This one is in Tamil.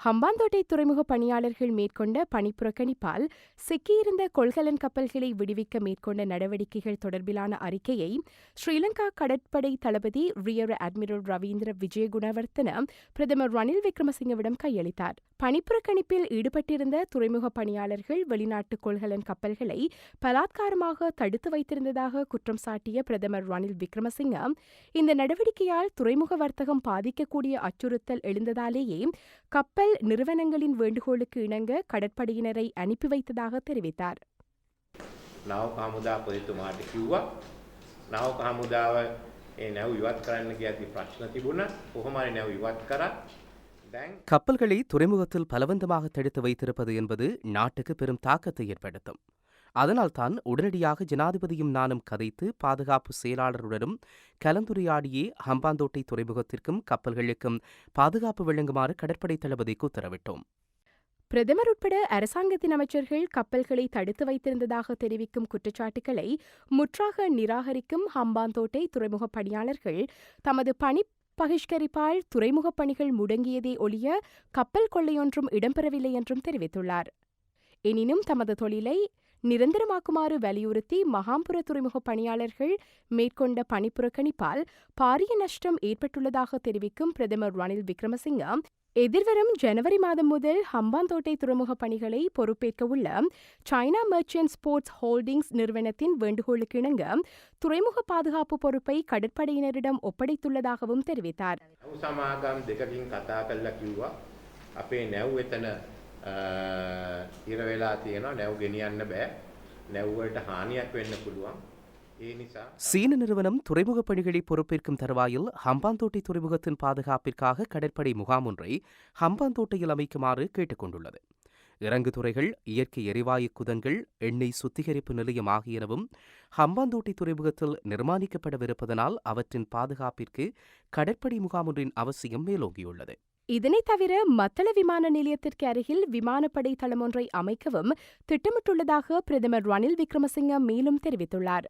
ஹம்பாந்தோட்டை துறைமுக பணியாளர்கள் மேற்கொண்ட பணிப்புறக்கணிப்பால் சிக்கியிருந்த கொள்கலன் கப்பல்களை விடுவிக்க மேற்கொண்ட நடவடிக்கைகள் தொடர்பிலான அறிக்கையை ஸ்ரீலங்கா கடற்படை தளபதி ரியர் அட்மிரல் ரவீந்திர விஜயகுணவர்த்தன பிரதமர் ரணில் விக்ரமசிங்கவிடம் கையளித்தார். பணிப்புறக்கணிப்பில் ஈடுபட்டிருந்த துறைமுக பணியாளர்கள் வெளிநாட்டு கொள்கலன் கப்பல்களை பலாத்காரமாக தடுத்து வைத்திருந்ததாக குற்றம் சாட்டிய பிரதமர் ரணில் விக்ரமசிங்க இந்த நடவடிக்கையால் துறைமுக வர்த்தகம் பாதிக்கக்கூடிய அச்சுறுத்தல் எழுந்ததாலேயே கப்பல் நிறுவனங்களின் வேண்டுகோளுக்கு இணங்க கடற்படையினரை அனுப்பி வைத்ததாக தெரிவித்தார் නව හමුදාපතිතුමාට කිව්වා නව හමුදාව ඒ නැව් ඉවත් කරන්න කියති ප්‍රශ්න තිබුණ කොහොමරි නැව් ඉවත් කර දැන් கப்பல்களை துறைமுகத்தில் பலவந்தமாக தடுத்து வைத்திருப்பது என்பது நாட்டுக்கு பெரும் தாக்கத்தை ஏற்படுத்தும். அதனால்தான் உடனடியாக ஜனாதிபதியும் நானும் கதைத்து பாதுகாப்பு செயலாளருடனும் கலந்துரையாடியே ஹம்பாந்தோட்டை துறைமுகத்திற்கும் கப்பல்களுக்கும் பாதுகாப்பு வழங்குமாறு கடற்படை தளபதிக்கு உத்தரவிட்டோம். பிரதமர் உட்பட அரசாங்கத்தின் அமைச்சர்கள் கப்பல்களை தடுத்து வைத்திருந்ததாக தெரிவிக்கும் குற்றச்சாட்டுகளை முற்றாக நிராகரிக்கும் ஹம்பாந்தோட்டை துறைமுக பணியாளர்கள் தமது பணி பகிஷ்கரிப்பால் துறைமுகப் பணிகள் முடங்கியதே ஒழிய கப்பல் கொள்ளையொன்றும் இடம்பெறவில்லை என்றும் தெரிவித்துள்ளார். எனினும் தமது தொழிலை நிரந்தரமாக்குமாறு வலியுறுத்தி மகாம்புர துறைமுக பணியாளர்கள் மேற்கொண்ட பணிப்புறக்கணிப்பால் பாரிய நஷ்டம் ஏற்பட்டுள்ளதாக தெரிவிக்கும் பிரதமர் ரணில் விக்ரமசிங்க எதிர்வரும் ஜனவரி மாதம் முதல் ஹம்பாந்தோட்டை துறைமுக பணிகளை பொறுப்பேற்க உள்ள சைனா மெர்ச்சன்ட் ஸ்போர்ட்ஸ் ஹோல்டிங்ஸ் நிறுவனத்தின் வேண்டுகோளுக்கு இணங்க துறைமுக பாதுகாப்பு பொறுப்பை கடற்படையினரிடம் ஒப்படைத்துள்ளதாகவும் தெரிவித்தார் නැව් සමාගම් දෙකකින් කතා කල්ලා කිව්වා අපේ නැව් එතන ඉරවෙලා තියෙනවා නැව් ගෙනියන්න බෑ නැව්වලට හානියක් වෙන්න පුළුවන් ඒ නිසා சீன நிறுவனம் துறைமுகப் பணிகளை பொறுப்பேற்கும் தருவாயில் ஹம்பாந்தோட்டை துறைமுகத்தின் பாதுகாப்பிற்காக கடற்படை முகாம் ஒன்றை ஹம்பாந்தோட்டையில் அமைக்குமாறு கேட்டுக் கொண்டுள்ளது இறங்கு துறைகள் இயற்கை எரிவாயு குதங்கள் எண்ணெய் சுத்திகரிப்பு நிலையம் ஆகியனவும் ஹம்பாந்தோட்டை துறைமுகத்தில் நிர்மாணிக்கப்படவிருப்பதனால் அவற்றின் பாதுகாப்பிற்கு கடற்படை முகாம் ஒன்றின் அவசியம் மேலோங்கியுள்ளது. இதனைத் தவிர மத்தள விமான நிலையத்திற்கு அருகில் விமானப்படை தளம் ஒன்றை அமைக்கவும் திட்டமிட்டுள்ளதாக பிரதமர் ரணில் விக்ரமசிங்க மேலும் தெரிவித்துள்ளார்.